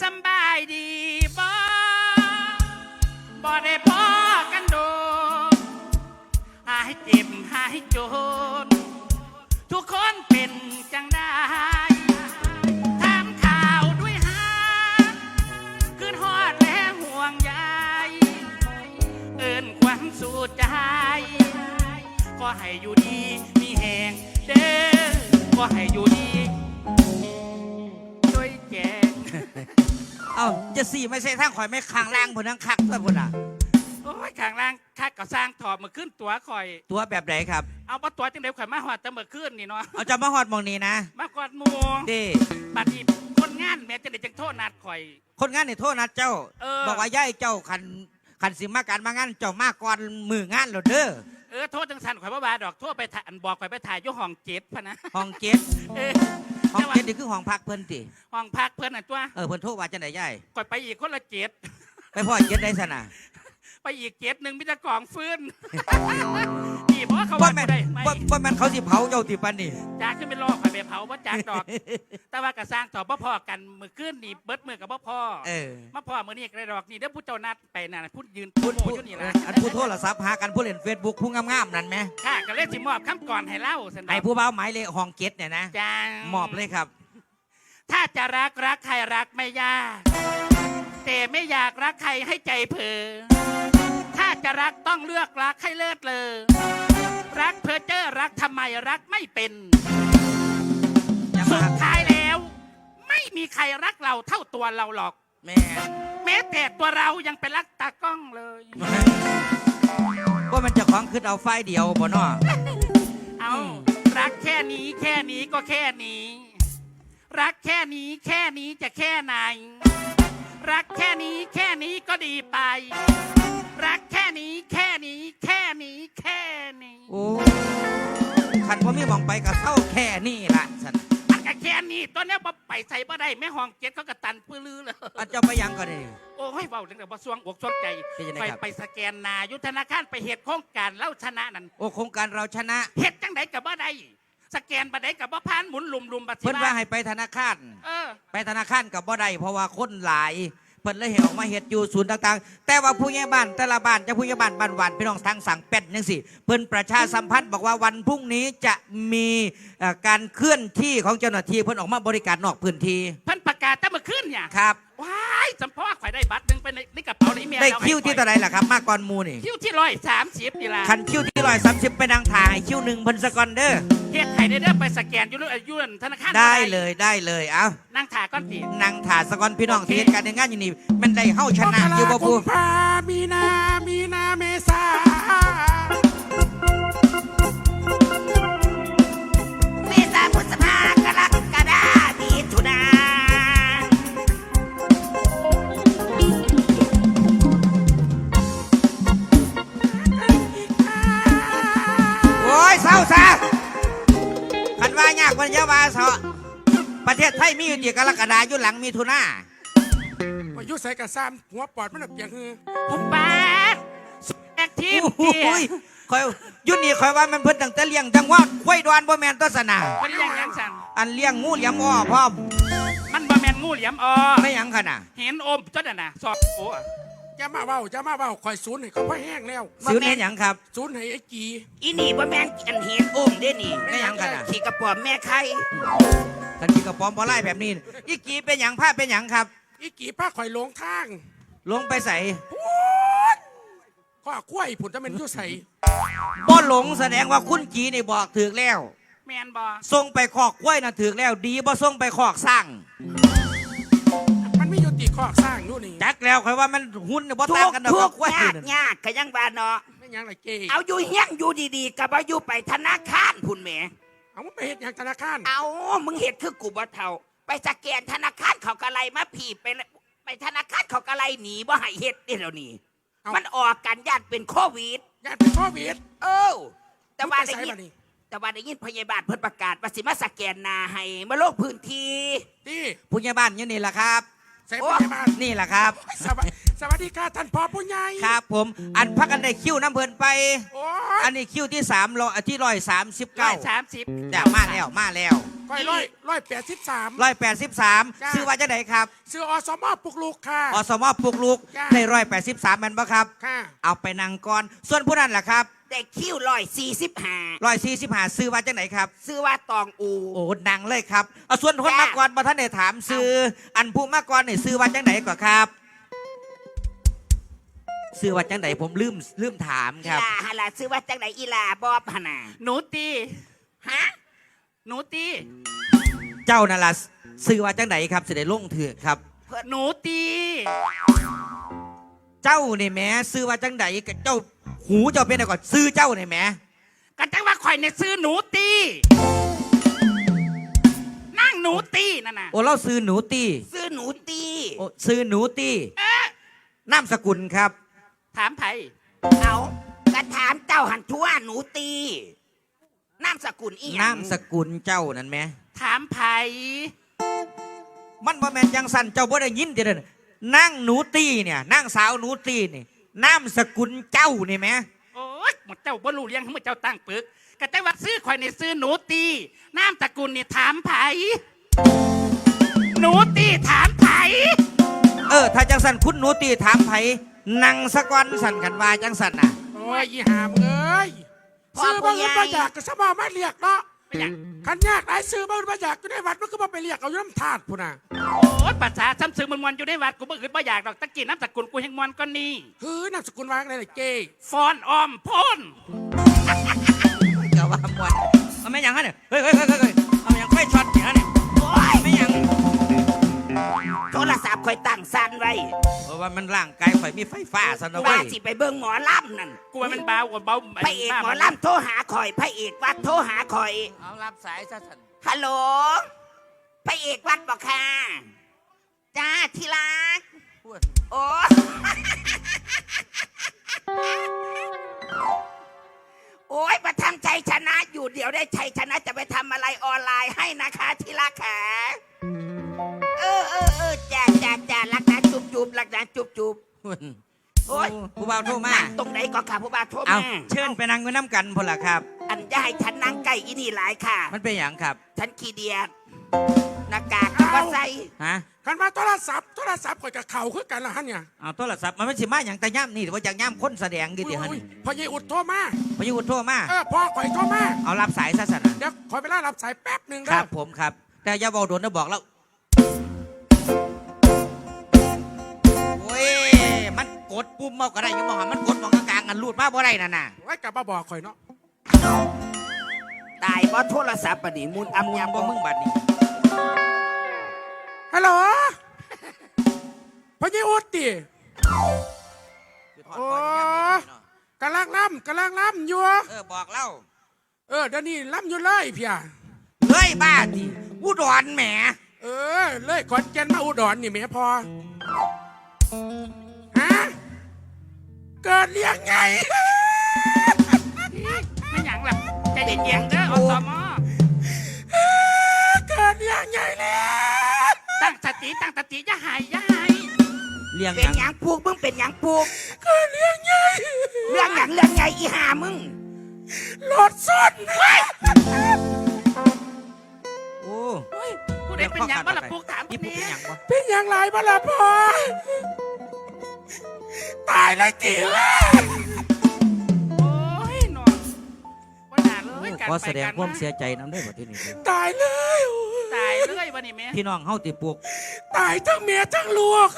สบายดีบ่บ่ได้พอกันโดนหายเจ็บหายจน ทุกคนเป็นจังได้ถามข่าวด้วยหาขึ้นฮอดและห่วงใยเอินความสู่ใจ ก็ให้อยู่ดีมีแหงเด้อก็ให้อยู่ดี เอ้าจะสี่ไม่ใช่ทางข่อยไม่คางล่างพุ่นทั้งคักด้วยพุ่นอะ โอ้ยข้างล่างข้าก็สร้างถอดมาขึ้นตัวข่อย ตัวแบบไหนครับ เอาปะตัวจังเดียวข่อยมาหอดแต่เมื่อคืนนี่เนาะ เอาจะมาฮอดหมองนี้นะมากอดหมูเด้บัดนี้คนงานแม่จะได้จังโทษนัดข่อย คนงานนี่โทษนะเจ้า เออ บอกว่าย่ายเจ้าคันคันสิมาการมางานเจ้ามาก่อนมืองานแล้วเด้อเออโทษจังสันข่อยบ่บาดอกโทษไปถ่ายอันบอกข่อยไปถ่ายอยู่ห้องเจ็ดพะนะ ห้องเจ็ดเออ ห้องเจ็ดนี่คือห้องพักเพิ่นติห้องพักเพื่อนน่ะตัวเออเพิ่นโทษว่าจังไดย่ายข่อยไปอีกคนละเจ็ดไปพ่อเจ็ดได้สนะไปอีกเจ็ดหนึ่งมิตรกองฟื้นนี่เพราะว่าเขาบ่ว่าแม่นบ่ได้ไม่บ่บ่แม่นเขาสิเผาเจ้าติปันนี่จากขึ้นไปลอกข่อยไปเผาบ่จากดอก แต่ว่ากระสร้างต่อบ่พอกันมือขึ้นนี่เบิดมือกับบ่พอเออมาพอมือนี่กระดอกนี่เด้อผู้เจ้านัดไปน่ะพูดยืนพูพูดดโมพูดอยู่นี่ล่ะอันพูดโทรศัพท์หากันผู้เล่น Facebook ผู้งามๆนั่นไหมค่ะก็เลยสิมอบคำก่อนให้เล่าสันดอกไอ้ผู้เบาหมายเลขห้องเจ็ดเนี่ยนะจังมอบเลยครับ ถ้าจะรักรักใครรักไม่ยาก แต่ไม่อยากรักใครให้ใจเผลอถ้าจะรักต้องเลือกรักให้เลิศเลย รักเพอเจอรักทำไมรักไม่เป็นอย่าสุมาดท้ายแล้ว ไม่มีใครรักเราเท่าตัวเราหรอก แม่แม้แต่ตัวเรายังเป็นรักตากล้องเลย ว่ามันจะของขึ้นเอาไฟเดียวบ่เนาะเอารักแค่นี้แค่นี้ก็แค่นี้ รักแค่นี้แค่นี้จะแค่ไหน รักแค่นี้แค่นี้ก็ดีไป รักแค่ นี้แค่นี้ แค่นี้แค่นี้โอ้ขันว่ามีหมองไปกับเศร้าแค่นี้ละสันมันก็แค่นี้ตัวเนี้ยบ่ไปใส่บ่ได้แม่ห้องเจ็ดเขาก็ตันปื้อลือเลยอันเจ้าไปยังก็ได้ โอ้ยเว้าจังแต่บ่สวงอกสวงใจเป็นยังไงไปครับ ไปสแกนหนายุทธนาคารไปเหตุโครงการเล่าชนะนั่นโอ้โครงการเราชนะ เหตุจังไดกับบ่ได้สแกนบ่ได้กับบ่ผ่านหมุนลุมลุมบัดสิเพิ่นว่าให้ไปธนาคาร เออ ไปธนาคารกับบ่ได้เพราะว่าคนหลาย เพิ่นเลยเห้ออกมาเห็ดอยู่ศูนย์ต่างๆ แต่ว่าผู้ใหญ่บ้านแต่ละบ้านเจะผู้ใหญ่บ้านบ้านหวานพี่น้องทางสั่งเป็ดยังสิเพิ่นประชาสัมพันธ์บอกว่าวันพรุ่งนี้จะมีเอ่อการเคลื่อนที่ของเจ้าหน้าที่เพิ่นออกมาบริการนอกพื้นที่ เพิ่น กาศแต่เมื่อคืนเนี่ยครับ ว้ายจำพ่อข่อยได้บัตรหนึ่งไปในในกระเป๋าในเมียได้เราให้คิวที่ข่ต่อยอไหนล่ะครับ มากกว่าหมูนี่คิวที่ร้อยสามสิบนี่ล่ะคันคิวที่ร้อยสามสิบไปนางถ่ายคิวหนึ่งเพิ่นสกอนเด้อเฮ็ดไข่ได้เด้อไปสแกนอยู่รุ่นยุ่นธนาคารได้เลยได้เลยเอ้านั่งถ่ายก้อนตีนางถ่ายสกอนพี่น้องที่เหตุการณ์ในงานอยู่นี่มันได้เฮาชนะอยู่บ่กุปูมภามีนามีนา ว่ายากมันอยาว่าเถอะประเทศไทยมีอยู่ที่กรกฎาอยู่หลังมีทุนาอายุใส่กระซ้ำหัวปอดมันน่ะเปียกฮือผมบาสแอคทีฟโอ้ยคอยอยุ่นี่คอยว่ามันเพิ่นตั้งแต่เลี้ยงจังว่าควายดวนบ่แม่นตัวสนามันเลี้ยงหยังสั่งอันเลี้ยงงูเหลี่ยมอ้อพร้อมมันบ่แม่นงูเหลี่ยมออไม่หยังขนาดเห็นอมจนน่ะนะสอบโอ้ จะมาเว้าจะมาเว้าคอยศูนย์ให้เขาพ่อแห้งแล้วสิวนี่หยังครับ ศูนย์ให้ไอ้กีอีนี่บ่แม่งอันเห็นอุ้มเด้นี่ไม่หยังกันน่ะ ขี่กระป๋อมแม่ไข่กันที่กระป๋อมบ่ไล่แบบนี้อีกีเป็นหยังผ้าเป็นหยังครับ ไอ้กีป้าคอยหลงทางลงไปใส่ข้อคุ้ยผุนจะเป็นอยุใส่บ่หลงแสดงว่าคุณจีนี่บอกถึกแล้ว แม่นบ่ส่งไปคอกกล้วยน่ะถึกแล้ว ดีบ่ส่งไปคอกสร้าง มันมีอยู่ตีข้อสร้างอยู่นี่จักแล้วคอยว่ามันหุ้นน่ะบ่ทุต่างกกันดอกทุกับกกล้วยยากนั่นยากก็ยังว่าเนาะไม่หยังไรเกย์เอาอยู่เฮียงอยู่ดีๆกับว่าอยู่ไปธนาคารพุ่นแหม เอามันไปเฮ็ดหยังธนาคารเอามึงเห็ดคือกูบ่เท่า ไปสแกนธนาคารเขากะไลมาผีไปเลยไปธนาคารเขากะไลหนีบ่ให้เฮ็ดนี่แล้วนี่ มันออกกันญาติเป็นโควิดญาติเป็นโควิดเออแต่ว่ามึงได้ไปยิใส่นมานี่แต่ว่าได้ยินพยาบาลเพิ่นประกาศว่าสิมาสแกนหนาให้มาลงพื้นที่ตีผู้ใหญ่บ้านอยู่นี่ล่ะครับ ใส่โอ้พยาบาลนี่ล่ะครับสบายสวัสดีค่ะท่านพ่อผู้ใหญ่ครับผม อันพักกันได้คิวน้ำเพลินไป โอ้อัยนนี้คิวที่สามรอที่ร้อยสามสิบร้เก้าอยสามสิบจ้ามาแล้วมาแล้วก้อยร้อยร้อยแปดสิบสาม ร้อยแปดสิบสามจ้าซื้อว่าจะไหนครับ ซื้ออสมอปลุกลูกค่ะ อสมปลุกลุกจ้าได้ร้อยแปดสิบสามแมนบ่ครับ ค่ะ เอาไปนั่งก่อน ส่วนผู้นั้นล่ะครับ ได้คิวลอยสี่สิบห้าร้อยสี่สิบห้าซื้อว่าจะไหนครับ ซื้อว่าตองอู โอ้นังเลยครับเอาส่วนคนจ้ามาก่อนมาท่านได้ถามซื้อ อันผู้มาก่อนนี่ซื้อว่าจังไหนก่อนครับซื้อว่าจังไหนผมลืมลืมถามอีครับ ลาฮะล่ะซื้อว่าจังไหนอีลาบอบฮะนาหนูตี ฮะหนูตี เจ้านาลาซื้อว่าจังไหนครับสิได้ลงเถือะครับ หนูตี เจ้านี่แหม่ซื้อว่าจังไหนกับเจ้า หูเจ้าเป็นอะไรก่อนซื้อเจ้านี่แหม่กันจังว่าข่อยเนี่ยซื้อหนูตี นั่งหนูตีนั่นน่ะ โอ้เราซื้อหนูตีซื้อหนูตี โอ้ซื้อหนูตีเอ๊ะนามสกุลครับ ถามไผเอากระถามเจ้าหันทั่วหนูตีนามสกุลอีหยังนามสกุลเจ้านั่นแหม่ถามไผมันบ่แม่นจังสันเจ้าบ่ได้ยินเด้อนั่งหนูตีเนี่ยนั่งสาวหนูตีนี่ นามสกุลเจ้านี่แหม่โอ้ยหมดเจ้าบ่รู้เลี้ยงให้หมดเจ้าตั้งปึกกันจังว่าซื้อข่อยเนี่ยซื้อหนูตีนามตระกูลเนี่ยถามไผหนูตีถามไผเออ ถ้าจังสันคุณหนูตีถามไผนั่งสะก่อนสันกันว่าจังสันน่ะ โอ้ยอีหามเอ้ยซื้อบ้างมาอยากก็สมอมาเรียกเนาะ ไปหยังขันยากไอ้ซื้อบ้างมาอยากก็ได้วัดมันก็มาไปเรียกเอาอยู่น้ำถาดพุ่นน่ะโอ้ยภาษาซ้ำซึงมันมวนอยู่ในวัดกูบ่อื่นบ่อยากดอกตะกี้น้ำตระกูลกูแห่งมวนก็นี่คือนามสกุลวางอะไรล่ะเจ้ฟอนออมพ่นก็ว่ามวนเอาไม่หยังฮะเนี่ยเฮ้ยเฮ้ยเฮ้ยเฮ้ยเฮ้ยเอาไม่หยังไฟช็อตเนี่ยเนี่ยโอ้ยไม่หยัง โทรศัพท์คอยตั้งสั่นไว้เพราะว่ามันร่างกายข่อยมีไฟฟ้าซะนะเว้ว่ายสิไปเบิ่งหมอลำนั่นกูว่ามันเบากว่าเบาพระเอกหมอลำโทรหาคอยพระเอกวัดโทรหาคอยเอารับสายซะสันฮัลโหลพระเอกวัดบอกค่ะจ้าที่รักโอ้ โอ้ยประทำชัยชนะอยู่เดี๋ยวได้ชัยชนะจะไปทำอะไรออนไลน์ให้นะคะที่รักค่ะ เออเออเออจ้าจ้าจ้ารักนะจุบจุบรักนะจุบจุบโอ๊ยผู้บ่าวโทรมานั่งตรงไหนก็ค่ะผู้บ่าวโทรเอามาเชิญไปนั่งไว้น้ำกันพนละครับ อันยายฉันนั่งใกล้อีนี่หลายค่ะ มันเป็นอย่างครับฉันขี้เดียดหน้ากากก็บ่ใส่ฮะขันมาโทรศัพท์โทรศัพท์คอยกับเข่าคือกันละฮะเนี่ยเอาโทรศัพท์มันไม่ใช่มาอย่างแต่ย่ำนี่หรือว่าจากย่ำคนแสดงดิติฮะอุ้ยนี่พอยี่อุดโทรมาพายุโทรมาเออพ่อคอยโทรมาเอารับสายซะสันน่ะเดี๋ยวคอยไปล่ารับสายแป๊บหนึ่งคนะรับผมครับ แต่อย่าบอกโดนนะบอกแล้ว กดปุ่มเมาก็ได้อยังบอกว่ามันกดมองกลางๆกันรูดมาบ่ได้น่ะน่ะไว้กลับมาบอกคอยเนาะตายเพราะโทรศัพท์ปะนี่มุนอำมูลยำบ่มึงบัดนี้ฮัลโหลพอยี่อุดติโอ้กำลังล่ำกำลังล่ำอยู่เออบอกเล่าเออเดี๋ยวนี้ล่ำอยู่เลยเพียเฮ้ยบ้าดิอุดรแหมเออเลยขอนแก่นมาอุดรนี่แม่พอฮะ เกิดเรียงไง ไม่หยังล่ะใจเย็นๆเด้ออสมอเกิดเรียงไงแล้ว ตั้งสติตั้งสติอย่าหายอย่าหายเลี้ยงเป็หนยังหยังปลูกมึงเป็นหยังปลูกเกิดเรียงไง เรื่องหยังเรื่องไงอีหามึงรถส้นโอ้กูได้เป็นหยังบ่ล่ะปลูกถามนี่กูปุ๊เป็นหเนี่ยยังบ่เป็นอย่างไรบ้าล่ะพ่อ ตายเลยจิ๋วโอ้ยหนอนว่าด่าเลยกันขอไปแสดงกันความมาเสียใจน้ำได้บ่ที่นี่ตายเลยตายเลยวันนี้แม่พี่น้องเฮาติปลูกตายทั้งเมียทั้งลูก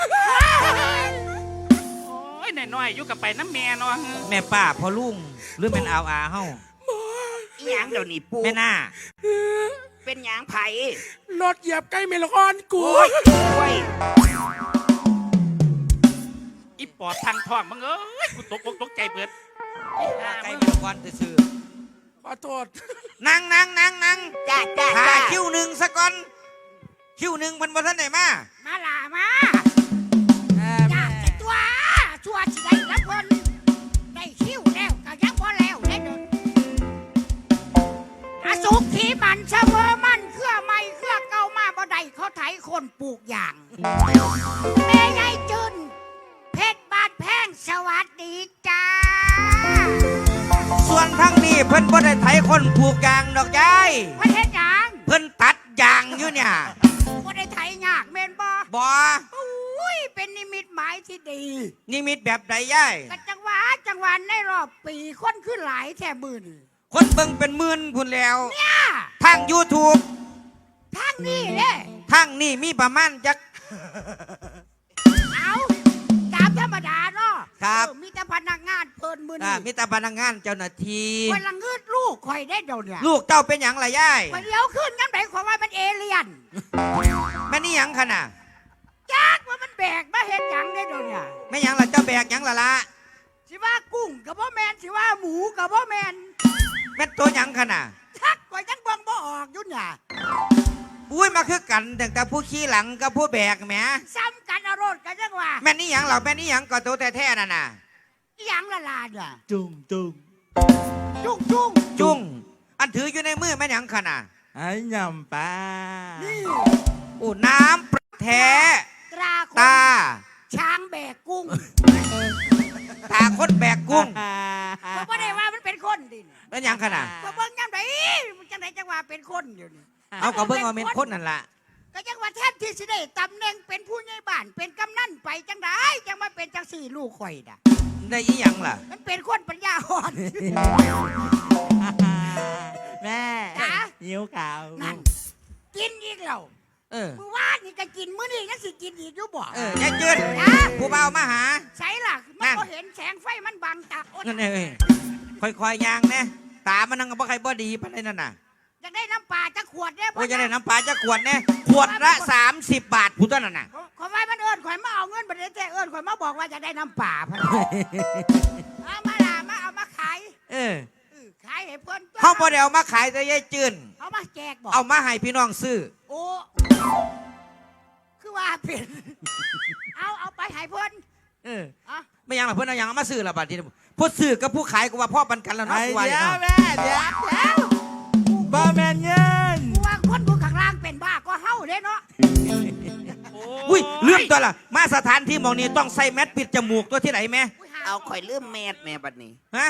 โอ้ยน้อยๆอยู่กับไปน้ำแม่เนาะแม่ป้าพ่อลุงหรือแม่นอาวอาเฮาอีหยังเดี๋ยวนี้ปลูกแม่น่าเป็นหยังไผรถเหยียบใกล้เมลอนกูโอ้ยโอ้ยอีปอดทางท้องมึงเอ้ยกูตกอกตกใจเบิดอีห่าไก่มึงเป็นก่อนซื่อขอโทษๆนั่งนั่งนั่งนั่งจ้าจ้าหาจ้าคิวหนึ่งซะก่อน คิวหนึ่งเพิ่นบ่ทันได้มามาล่ะมาอยากจะตัวชัวสิได้แล้วเพิ่นได้คิวแล้วก็ยังบ่แล้วได้เด้ออาสุขที่มันเสมอมันเครือไม่เครือเก่ามาบ่ได้เขาไถคนปลูกอย่างแม่ยายจืน เพชรบ้านแพงสวัสดีจ้า ส่วนทั้งนี้เพิ่นบ่ได้ไถคนผูกยางดอกยายประเทศหยังเพิ่นตัดยางอยู่เนี่ยบ่ได้ไถยากแม่นบ่บ่อุ้ย เป็นนิมิตหมายที่ดี นิมิตแบบใดยายกจังหวะจังหวัะในรอบปีคนขึ้นหลายแท่มื่นคนเบิ่งเป็นหมื่นพุ่นแล้วเนี่ยทาง YouTube ทางนี้เด้ทางนี้มีประมาณจัก ครับเออมีแต่พนักงานเพิ่นมืออ่านี่มีแต่พนักงานเจ้าหน้าที่คนละเงืดลูกข่อยได้เดี๋ยวเนี่ยลูกเจ้าเป็นหยังล่ะยายข่อยเลี้ยวขึ้นยังไงข่อยว่ามันเอเลี่ยนแม่นี่หยังขนาดจักว่ามันแบกมาเห็นหยังได้เดี๋ยวเนี่ยแม่หยังล่ะเจ้าแบกหยังล่ะละสิว่ากุ้งกับพ่อแมนสิว่าหมูกับพ่อแมนแม่นตัวหยังขนาดชักข่อยยังเบิ่งบ่ออกอยู่เนี่ย อุ้ยมาคือกันตั้งแต่ผู้ขี่หลังกับผู้แบกแหมซ้ำกันเอารถกันจังว่าแม่นี่หยังเหราแม่นี่หยังก็ตัวแต่แท้ๆนั่นน่ะอิหยังละลาเนี่ยจุงจุงจุ้งจุ้งจุ้งอันถืออยู่ในมือแม่หยังขนาดไอ้ยำปลานี่โอ้น้ำประแท้ตราคนตาช้างแบกกุ้งตาคนแบกกุ้งก็บ่ได้ว่ามันเป็นคนดิแม่หยังขนาดก็เบิ่งยังไงมันจังไดจังว่าเป็นคนอยู่นี่ เอากับเบิ้งเอาเม็นคนนั่นล่ะก็จังว่าแทนที่สิได้ตำแหน่งเป็นผู้ใหญ่บ้าน เป็นกำนันไปจังไดจังมาเป็นจังสี่ลูกข่อยน่ะได้อีหยังล่ะ มันเป็นคนปัญญาอ่อนแม่จ๋าหิวขาวนั่นกินอีกแล้วเออมื้อวานนี่ก็กินมื้อนี้ยังสิกินอีกอยู่บ่เออยายจืดจ้าผู้เบาวมาหาใช่ล่ะนั่มันนก็เห็นแสงไฟมันบังตาโอ๊ยนั่นเอ้ยค่อยๆยางนะตามันนั่งกับบ่ใครบ่ดีปานใดนั่นน่ะ อยากได้น้ำปลาจะขวดเนี่ยโอ้ยจะได้น้ำปลาจะขวดเนี่ยขวดละ 30 บาทผู้ต้นนั่นน่ะขอไว้มันเอิญข่อยมาเอาเงินบัดนี้แต่เอิญข่อยมาบอกว่าจะได้น้ำปลาพะนะเอามาล่ะมาเอามาขายเออเออขายให้เพิ่นตัวเขาบ่ได้เอามาขายแต่ยายจืนเอามาแจกบอกเอามาให้พี่น้องซื้อโอ้คือว่าเป็นเอาเอาไปให้เพิ่นเอออะไม่ยังล่ะเพิ่นเอาหยังเอามาซื้อละบาดนี้ผู้ซื้อกับผู้ขายก็ว่าพ่อปันกันแล้วเนาะไอ้กูว่าอเดี๋ย่างยวนั้นแม่เดี๋ยวเดี๋ ก็เฮาเด้เนาะอุ้ยลืมตัวละมาสถานที่หมองนี้ต้องใส่แมสปิดจมูกตัวที่ไหนแม่อุ้ยหเอาข่อยลืมแมสแม่บัดนี้ฮะ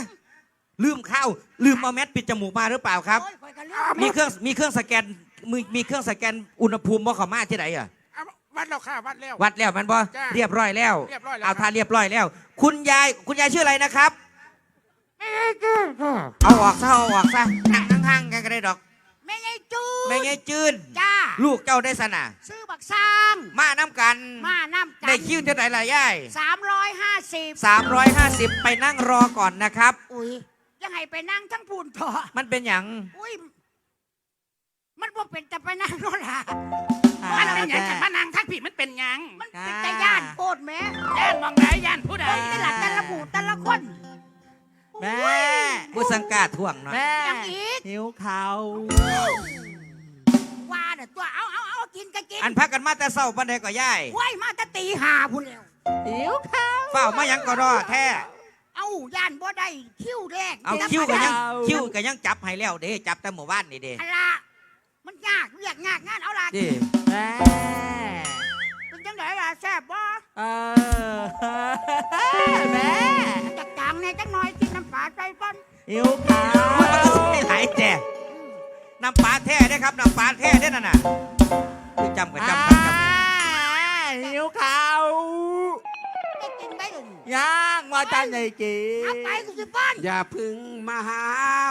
ลืมเข้าลืมเอาแมสปิดจมูกมาหรือเปล่าครับ โอ้ยข่อยก็ลืมมีเครื่องมีเครื่องสแกนมีมีเครื่องสแกนอุณหภูมิบ่เข้ามาที่ไหนอะ เอาวัดแล้วค่ะวัดแล้ว วัดแล้วมันบ่จ้าเรียบร้อยแล้ว เรียบร้อยแล้ว เอาครับทานเรียบร้อยแล้ว คุณยายคุณยายชื่ออะไรนะครับ เอาออกซะเอาออกซะนั่งข้างๆกันก็ได้ดอก แม่ไงจูนไม่ไงจืนจ้า ลูกเจ้าได้สนะซื้อบักซาง มาน้ำกันมาน้ำกัได้คิวเท่าไหร่ล่ะยายสามร้อยห้าสิบ350ไปนั่งรอก่อนนะครับ อุ้ยยังไงไปนั่งทั้งพูนต่อมันเป็นอย่างอุ้ยมันบ่เป็นแต่ไปนั่งโน่นล่ะมันเป็นหยังกันพนังทักผิดมันเป็นหยังมันเป็นแต่ย่านโคตรแม่ย่านมองไหนย่านผู้ใดเบิ่งแต่ละแต่ละหมู่แต่ละคน แม่ผู้สังกาท่วงเนาะแม่ยังอีกหิวขาวว่าเด้อตัวเอาเอาเอากินก็กินอันพักกันมาแต่เศร้าปันใดก็ย่ายว้ยมาแตะตีหาพุ่นแล้วหิวขาวเฝ้ามายังก็รอแท้เอาย่านบ่ได้คิ้วแรกเอาแต่คิวก็ยังเอาคิวก็ยังจับให้แล้วเด้จับแต่หมู่บ้านนี่เด้อะละมันยากเรียกยากงานเอาล่ะดิแม่เป็นจังไดล่ะแซ่บบ่เออแม่จักจางแน่จักหน่อยกินน้ำ ปลาใส่ก่อนหิวขาวมันก็ไม่หลายแต่น้ำปลาแท้ได้อครับน้ำปลาแท้ได้อนั่นน่ะคือจำกับจำกับจำอ่าหิวขาวได้กินไปเลยย่างมาจันใหญ่กีเอาไปกูสิป้อนอย่าพึ่งมาหา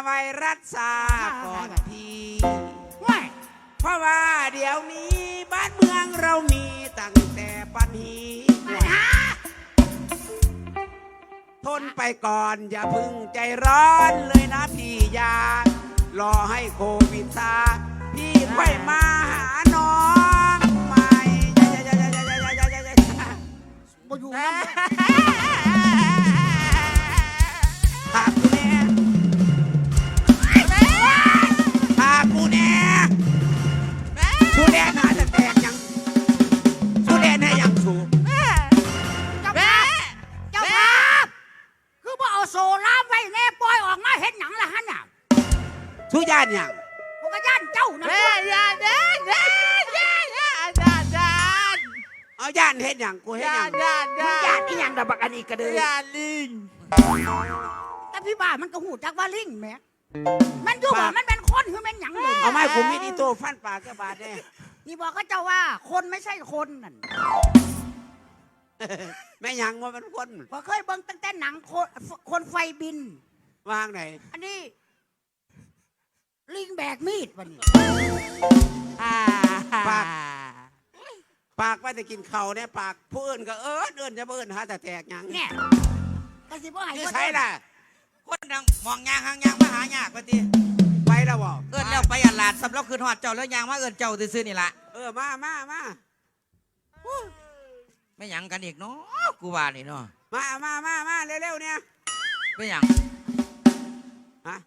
ไวรัสซาก่อนทีว้ยเพราะว่าเดี๋ยวนี้บ้านเมืองเรามีตั้งแต่ปัญหาปัญหา ทนไปก่อนอย่าพึ่งใจร้อนเลยนะพี่ยา รอให้โควิดซาพี่ค่อยมาหาน้องใหม่ บ่อยู่นะ มันก็หูจักว่าลิงแหมมันอยู่ว่ามันเป็นคนคือมันหยังเลยเอาไม้กูมีดีโต้ฟันปากแกบาดเนี่ยนี่บอกก็เจ้าว่าคนไม่ใช่คนนั่นแม่หยังว่ามันคนพอเคยเบิ่งตั้งแต่หนังคนคนไฟบิน วางไหนอันนี้ ลิงแบกมีดวันนี้ปากปากว่าจะกินเขาวเนี่ยปากผู้อื่นก็เอิ้นเอิ้นจะเอิ้นหาแต่แตกหยังเนี่ยกระสิบ่ให้คือบ่ใช่ล่ะ คนดังมองยางหางยางมาหายากปฏิไปแล้วบ่เอิ้นแล้วไปอันลาดสำหรับคืนหอดเจ้าแล้วยางมาเอิ้นเจ้าซื่อๆนี่ละเออมามามาไม่หยังกันอีกเนาะกูว่านี่เนาะมามามามาเร็วๆเนี่ยไม่หยังฮะ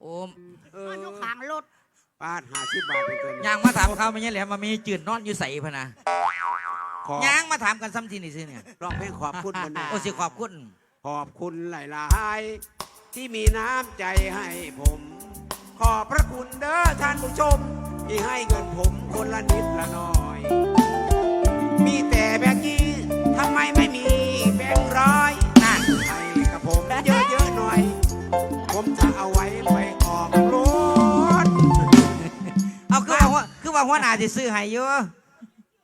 โอ้เอนออนอยู่ข้างรถปาดหาสิบบาทเป็นตัวยางมาถามเขาไม่ใช่แหละมามีจืดนอนอยู่ใส่พะนะ ขอยางมาถามกันซ้ำทีนี่ซื่อเนี่ยร้องเพลงขอบคุณมันนะโอ้สิขอบคุณ ขอบคุณหลายๆ ที่มีน้ำใจให้ผม ขอบพระคุณเด้อท่านผู้ชม ที่ให้เงินผมคนละนิดละหน่อย มีแต่แบงค์ยี่ทำไมไม่มีแบงค์ร้อยนั่นให้กับผมเยอะๆหน่อย ผมจะเอาไว้ไปออกรถ เอาคือว่าหัวคือว่าหัวหน้าสิซื้อให้อยู่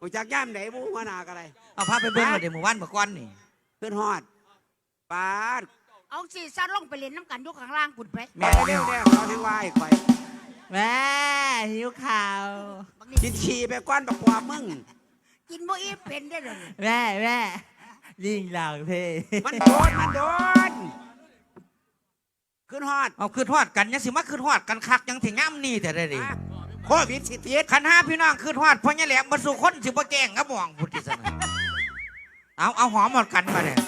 กูจักย่ามไหนบูมานากอะไรเอาพาไปเบิ่งมาเดี๋ยวหมู่บ้านเมื่อก่อนนี่ขึ้นฮอดปาดเอาสิซัดลงไปเล่นน้ำกันอยู่ข้างล่างปุ่นไปแม่เร็วๆเนี่ยเขาถึงว่าให้ข่อยแม่หิวข่าวบักนี่กินฉี่ไปก้อนบักกว่ามึง กินบ่อิ่มเป็นได้อเลยแม่แม่ยิงหลังเพมันโดน มันโดน ขึ้นฮอดเอาคือทอดกันยังสิมาคือทอดกันคักยังถึงง่ำนี่แต่ได้ดิอะ โควิดสิติดคันห้าพี่น้องคือทอดเพราะนี่แหละบรรสุคนสิบ่แกล้งครับมองพุทธิสนะเอาเอาหอมหมดกันมาเนี่ย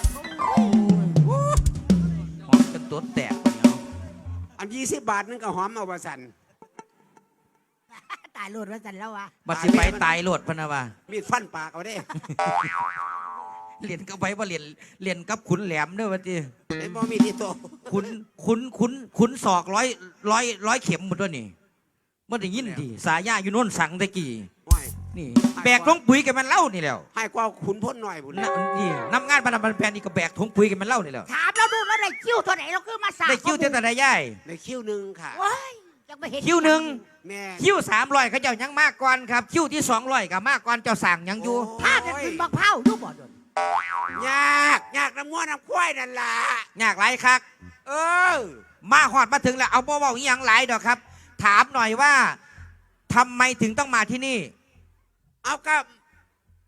หอมจนตัวแตกเนี่ยเอาอันยี่สิบบาทนึงก็หอมเอาประสันตายโลดว่าสันแล้ววะบัดสิไปตายโลดพะนะว่ามีดฟันปากเอาได้เรียนกับไปว่าเรียนเรียนกับขุนแหลมเด้อว่าติไอ้บ่มีที่โตขุนขุนขุนขุนศอกร้อยร้อยร้อยเข็มหมดตัวนี่ บ่ได้ยินดิสายาอยู่โน่นสั่งตะกี้ว้ายนี่ แบกทงปุ๋ยกันมันเล่านี่แล้วให้กว่าขุนพ้นหน่อยบุญนะนี่น้ำงานบรรดาแพนนี่ก็แบกทงปุ๋ยกันมันเล่านี่แล้วถามเราดูแล้วได้คิ้วตัวไหนเราคือมาสาได้คิวเท่าแต่ย่ายในคิ้วหนึ่งค่ะว้ายยังไม่เห็นคิวหนึ่งแม่คิวสามร้อยเขาเจ้ายังมากก่อนครับ คิวที่สองร้อยก็มากก่อนเจ้าสั่งยังอยู่ถ้าจะขึ้นบักเผาอยู่บ่โดนยากยากน้ำง้วน้ำควายนั่นล่ะยากไรครับเออมาหอดมาถึงแล้วเอาบ่เบาอีหยังหลายดอกครับ ถามหน่อยว่าทำไมถึงต้องมาที่นี่ เอากับ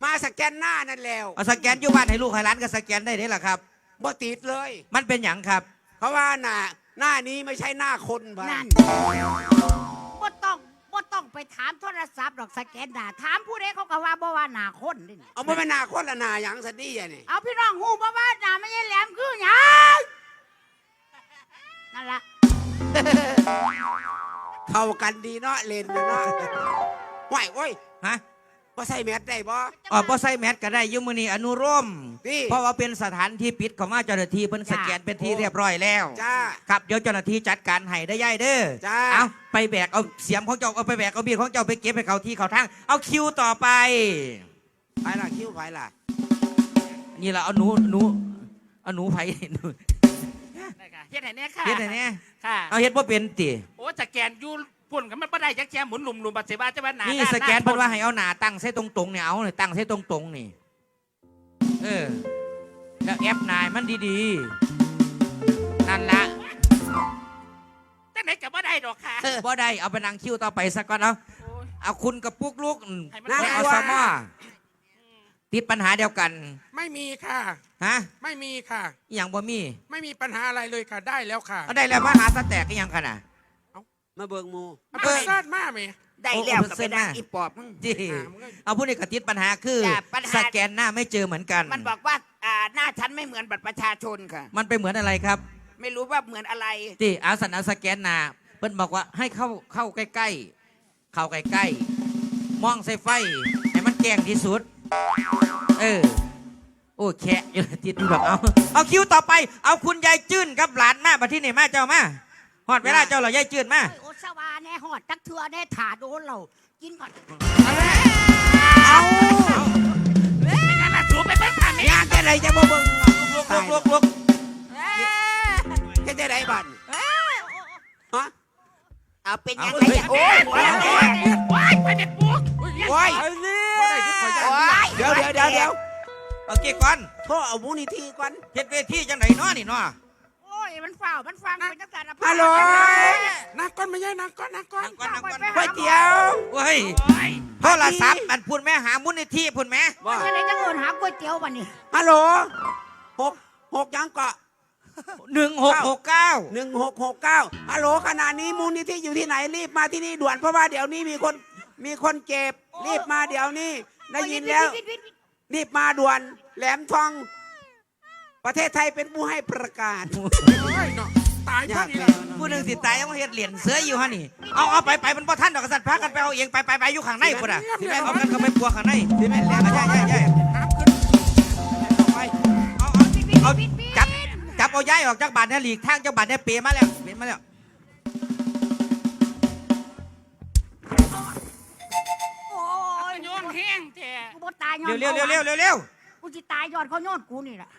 มาสแกนหน้านั่นแล้วเอาสแกนอยู่บ้านให้ลูกให้ร้านก็สแกนได้เด้ล่ะครับ บ่ติดเลย มันเป็นหยังครับ เพราะว่าหน้าหน้านี้ไม่ใช่หน้าคนบ้านั่นบ่ต้องบ่ต้องไปถามโทรศัพท์ดอกสแกนด่าถามผู้ใดเขาก็ว่าบ่ว่าหน้าคนนี่เอาบ่เป็นหน้าคนละหน้าหยังสันนี่อะนี่เอาพี่น้องฮู้บ่ว่าหน้าไม่ใช่แหลมคือหยังนั่นล่ะ เข้ากันดีเนาะเลนนะเนาะไหวโอ้ยฮะบ่ใส่แมสได้บ่อ๋อบ่ใส่แมสก็ได้อยุมือนี้อนุโรมนี่เพราะว่าเป็นสถานที่ปิดของมาเจ้าหน้าที่เพิ่นสแกนเป็นที่เรียบร้อยแล้วจ้าครับเดี๋ยวเจ้าหน้าที่จัดการให้ได้ย่ายเด้อจ้า เอาไปแบกเอาเสียมของเจ้าเอาไปแบกเอาบีดของเจ้าไปเก็บไปเขาที่เขาทางเอาคิวต่อไปไปล่ะคิ้วไปล่ะนี่ละเอาหนูหนูเอาหนูไผหนู นะคะเฮ็ดให้แน่ค่ะเฮ็ดอะไรเนี่ยค่ะเอาเฮ็ดบ่เป็นติโอ้สแกนอยูปุ่นกันมันบ่ได้จักแจหมุนหลุมหลุมบัดเสบาจะว่าหนานี่ด้าสแกนหเพิ่นว่าให้เอาหน้าตั้งใส่ตรงๆเนี่ยเอาเนี่ยตั้งใส่ตรงๆนี่เออแล้วแอปนายมันดีๆนั่นละจังไหนก็บ่ได้ดอกค่ะ บ่ได้เอาไปนั่งคิวต่อไปสักก่อนเอาโอ้ย เอาคุณกับปุ๊กลูกให้มันและได้เอาสมอ ติดปัญหาเดียวกัน ไม่มีค่ะ ฮะไม่มีค่ะ อหย่างบ่มีไม่มีปัญหาอะไรเลยค่ะ ได้แล้วค่ะเอาได้แล้วมาหาสแต็กอีหยังกันน่ะมาเบิกหมูเอาไปซาดมาไหม ได้แล้วโอ้ก็เส้ไปนดังมาอีปอบมึง จีอ่ามึงก็ เอาผู้นี้ก็ติดปัญหาคือจ้ะปัญหา สแกนหน้าไม่เจอเหมือนกัน มันบอกว่าอ่าหน้าฉันไม่เหมือนบัตรประชาชนค่ะ มันไปเหมือนอะไรครับไม่รู้ว่าเหมือนอะไร จีอาสันเอาสแกนหน้าเพิ่นบอกว่าให้เข้าเข้าใกล้ๆเข้าใกล้ๆมองใส่ไฟให้มันแจ้งที่สุด เออ โอ้แคะอยู่ทิศบอกเอา เอาคิวต่อไป เอาคุณยายจื้นกับหลานมาบัที่นี่มาเจ้ามาหอดเวลาเจ้าเหรอยายจื้นมาโอ้ยสวาแน่หอดตักเถื่อแน่ถาโดนเรากินก่อนเอาสูบไปเป็นผ่านไม่ยากจะไรจะบ่เบิ่งลุกลุกลุกลุกจะจะไรบ่อนอะเอาเป็นยังไงโอ้ยโอ้ยโอ้ยไปเป็นปุ๊ก โอ้ยบ่ได้ที่ขอยย่านโอ้ยเดี๋ยวเดี๋ยวเดี๋ยวเดี๋ยวเอาเกี่ก่อนโทษเอามูลนิธิก่อน เฮ็ดเวทีจังไหนเนาะนี่เนาะโอ้ย มันเฝ้ามันฟังเป็นจังซั่นน่ะฮัลโหล นั่งก่อนไม่ใช่นั่งก่อนนั่งก่อนนั่งก่อนนั่งก่อนก๋วยเตี๋ยวเว้ยโทรศัพท์มันพูดแม่หามุนิธิพูดแม่ว่าจะได้จังเอิ้นหาก๋วยเตี๋ยวบัดนี้ฮัลโหลหกหกยังเกาะหนึ่งหกหกเก้าหนึ่งหกหกเก้าฮัลโหลขณะนี้มูลนิธิอยู่ที่ไหนรีบมาที่นี่ด่วนเพราะว่าเดี๋ยวนี้มีคน มีคนเจ็บ รีบมาเดี๋ยวนี้ ได้ยินแล้ว รีบมาด่วน แหลมทอง ประเทศไทยเป็นผู้ให้ประกาศโอ้ยเนาะตายอยาเพิ่กนอีกแล้แล้ววเนอะผู้หนึ่งสิตายเอาเฮ็ดเหรียญเสืออยู่ฮะนี่ เอาเอาไปไปมันพ่ท่านดอกกษัตริย์พากันไปเอาเองไปไปไปอยู่ข้างในพุ่นอะเอากันเขาไปปัวข้างในที่แม่นแล้วใช่ใช่ใช่หามขึ้นไปเอาเอาเอาจับจับเอาย้ายออกจากบ้านเนี่ยหลีกทางจากบ้านเนี่ยเปรมาแล้วเปรมาแล้ว งแท้กูบ่ตายย้อนเร็วเร็วเร็วเร็วเร็วเร็วกูสิตายย้อนเขาย้อนกูนี่ล่ะ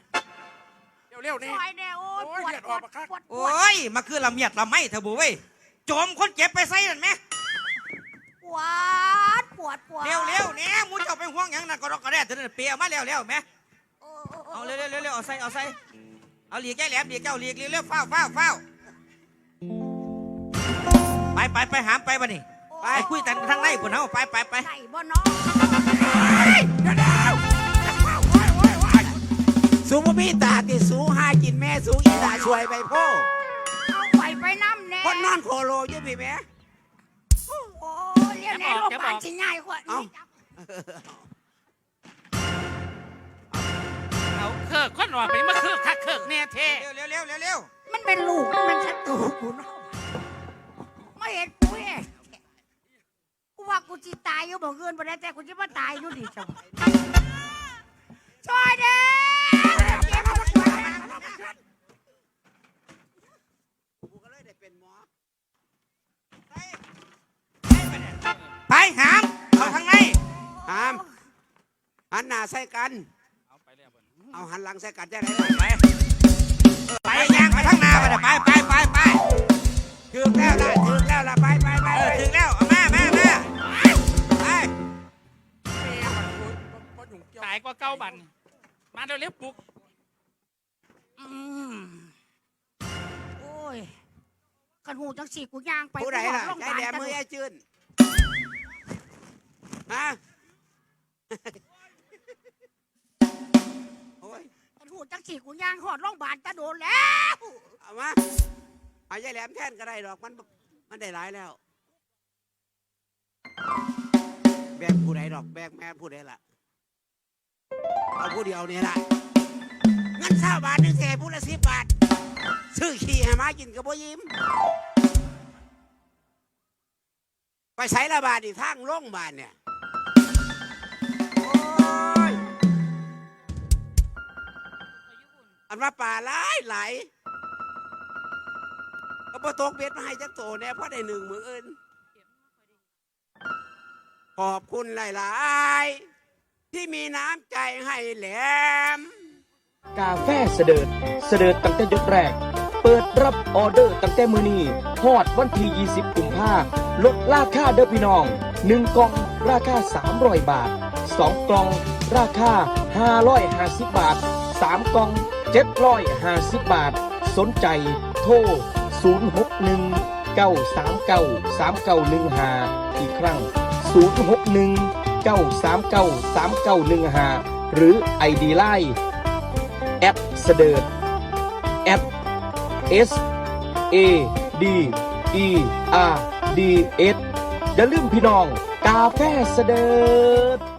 เร็วๆนี่ ซอยแน่โอ้ยโอ้ปยวดเลือดปออวกดปะครับปวดปโอวด้ยมาคือละเมียดละไม่เถอะบุเว้ยโจมคนเจ็บไปใส่นั่นไหมปวดปวดปวดเร็วเร็วเนี่ยมูเจ้าไปห่วงหยังนั่นก็รอกกระแดดเถอะนั่นเปรมาแล้วแล้วแม่โอ้โอ้โอ้เอาเร็วเร็วเร็วเร็วเอาใส่เอาใส่เอาหลีกแก้แหลมหลีกเจ้าหลีกเร็วเร็วเฝ้าเฝ้าเฝ้าไปไปไปหามไปบ้านี่ ไปคุยกันทางในพุ่นเอาไปไปไปไหนบ่เนาะสูบมีตาติสูหากินแม่สูอีตาช่วยไปพ่อเอาไปไปน้ำแน่คนนอนโคโลอยู่พี่แม่ โอ้ยเรียกในโรงพยาบาลสิง่ายกว่าเอ้า เอาเคิกคนออกไปมาเคิกคักเคิกแน่แท้เร็วเร็วเร็วเร็วเร็วมันเป็นลูกมันเป็นศัตรูกูเนาะไม่เห็นกูเองกู ว่ากูจิตายอยู่บ่เกินบ่ได้แต่กูจะมาตายอยู่ดิจ้ะช่วยเด้เก็บมาช่วยไปหามเอาทางในหามหันหน้าใส่กันเอาไปแล้วบ่เอาหันหลังใส่กันจะได้ล่ะไปไปยางไปทางหน้าไปไปไปไปไปถึงแล้วล่ะถึงแล้วล่ะไปไปไปถึงแล้ว ตายกว่าเก้าบัน มาเร็วๆปุ๊กอืมโอ้ยกันหูจังสี่กูย่างไปผู้ใดล่ะกูใจบอกแดงโรงพมือยาบาลไอ้จืนฮะโอ้ยกันหูจังสี่กูย่างหอดโรงพยาบาลจะโดนแล้วเอามาเอายายแหลมแท่นก็ได้ดอกมันมันได้หลายแล้ว แบกผู้ใดดอกแบกแม่ผู้ใดล่ะ เอาผู้เดียวนี่ล่ะเงินเศร้าบาทหนึ่งเศษผู้ละสิบบาท ซื้อขี่ให้มากินกับบ่ยิ้ม ไปใช้ละบาทอีกทางโรงบาลเนี่ยอ้ยอันว่าป่าหลายหลายก็บ่ตกเบ็ดมาให้จักโตแน่เพราะได้หนึ่งมืออื่นขอบคุณหลาย ๆ ที่มีน้ำใจให้แหลม กาแฟเสดิร์เสดิร์ตั้งแต่ยกแรก เปิดรับออเดอร์ตั้งแต่มือนี้ฮอดวันที่ 20กุมภาลดราคาเด้อพี่น้อง 1 กล่องราคา 300 บาท 2 กล่องราคา 550 บาท 3 กล่อง 750 บาท สนใจโทร 061 939 3915 อีกครั้ง 061 939 3915หรือไอดีไลน์แอดเสดิร์ดแอด S A D E R D S อย่าลืมพี่น้อง กาแฟเสดิร์ด